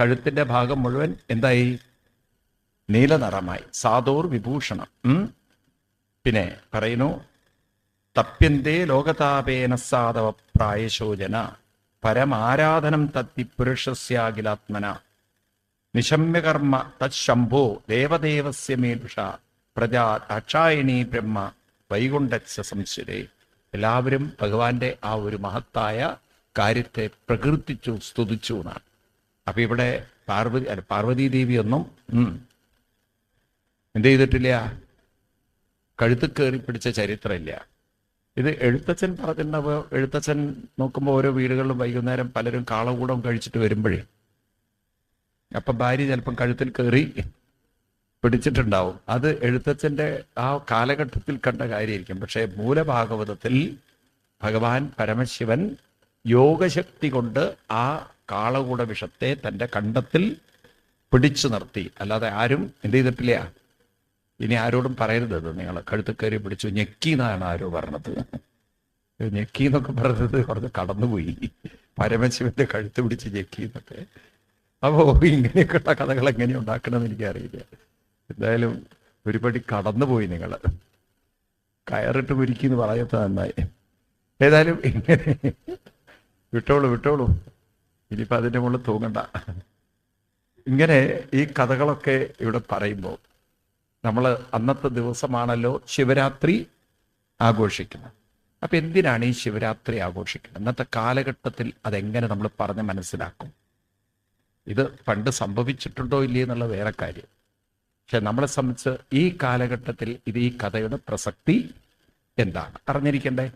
കഴുത്തിന്റെ ഭാഗം മുഴുവൻ എന്തായി? നീല നിറമായി. സാധോർ വിഭൂഷണം. പിന്നെ പറയുന്നു തപ്യന്തേ ലോകതാപേന സാധവ പ്രായശോചന പരമാരാധനം തത്തി പുരുഷസ്യാഖിലാത്മന നിശമ്യകർമ്മ തശംഭോ ദേവദേവസ്യ മേലുഷ പ്രജാ അക്ഷായണി ബ്രഹ്മ വൈകുണ്ഠ സംശയേ എല്ലാവരും ഭഗവാന്റെ ആ ഒരു മഹത്തായ കാര്യത്തെ പ്രകീർത്തിച്ചു സ്തുതിച്ചു എന്നാണ്. അപ്പൊ ഇവിടെ പാർവതി അല്ല പാർവതീ ദേവി ഒന്നും എന്ത് ചെയ്തിട്ടില്ല? കഴുത്ത് കയറി പിടിച്ച ചരിത്രമില്ല. ഇത് എഴുത്തച്ഛൻ പറഞ്ഞിട്ടുണ്ടാവുക. എഴുത്തച്ഛൻ നോക്കുമ്പോൾ ഓരോ വീടുകളിലും വൈകുന്നേരം പലരും കാളകൂടം കഴിച്ചിട്ട് വരുമ്പോഴേ അപ്പൊ ഭാര്യ ചിലപ്പം കഴുത്തിൽ കയറി പിടിച്ചിട്ടുണ്ടാവും. അത് എഴുത്തച്ഛന്റെ ആ കാലഘട്ടത്തിൽ കണ്ട കാര്യമായിരിക്കും. പക്ഷേ മൂലഭാഗവതത്തിൽ ഭഗവാൻ പരമശിവൻ യോഗശക്തി കൊണ്ട് ആ കാളകൂട വിഷത്തെ തന്റെ കണ്ടത്തിൽ പിടിച്ചു നിർത്തി. അല്ലാതെ ആരും എന്ത് ചെയ്തിട്ടില്ല. ഇനി ആരോടും പറയരുത് നിങ്ങൾ കഴുത്ത് കയറി പിടിച്ചു ഞെക്കി എന്നാണ് ആരോ പറഞ്ഞത്. ഞെക്കി എന്നൊക്കെ പറഞ്ഞത് കുറച്ച് കടന്നുപോയി. പരമശിവന്റെ കഴുത്ത് പിടിച്ച് ഞെക്കി എന്നൊക്കെ. അപ്പോ ഇങ്ങനെയൊക്കെയുള്ള കഥകൾ എങ്ങനെ ഉണ്ടാക്കണമെന്ന് എനിക്കറിയില്ല. എന്തായാലും ഒരുപടി കടന്നുപോയി നിങ്ങൾ കയറിട്ട് കുരുക്കി എന്ന് പറയത്ത നന്നായി. ഏതായാലും ഇങ്ങനെ. വിട്ടോളൂ വിട്ടോളൂ. ഇനിയിപ്പോ അതിന്റെ മുകളിൽ തൂങ്ങണ്ട. ഇങ്ങനെ ഈ കഥകളൊക്കെ ഇവിടെ പറയുമ്പോൾ നമ്മൾ അന്നത്തെ ദിവസമാണല്ലോ ശിവരാത്രി ആഘോഷിക്കുന്നത്. അപ്പം എന്തിനാണ് ഈ ശിവരാത്രി ആഘോഷിക്കുന്നത്? അന്നത്തെ കാലഘട്ടത്തിൽ അതെങ്ങനെ നമ്മൾ പറഞ്ഞ് മനസ്സിലാക്കും? ഇത് പണ്ട് സംഭവിച്ചിട്ടുണ്ടോ ഇല്ലേ എന്നുള്ള വേറെ കാര്യം. പക്ഷെ നമ്മളെ സംബന്ധിച്ച് ഈ കാലഘട്ടത്തിൽ ഇത് ഈ കഥയുടെ പ്രസക്തി എന്താണ്? അറിഞ്ഞിരിക്കണ്ടേ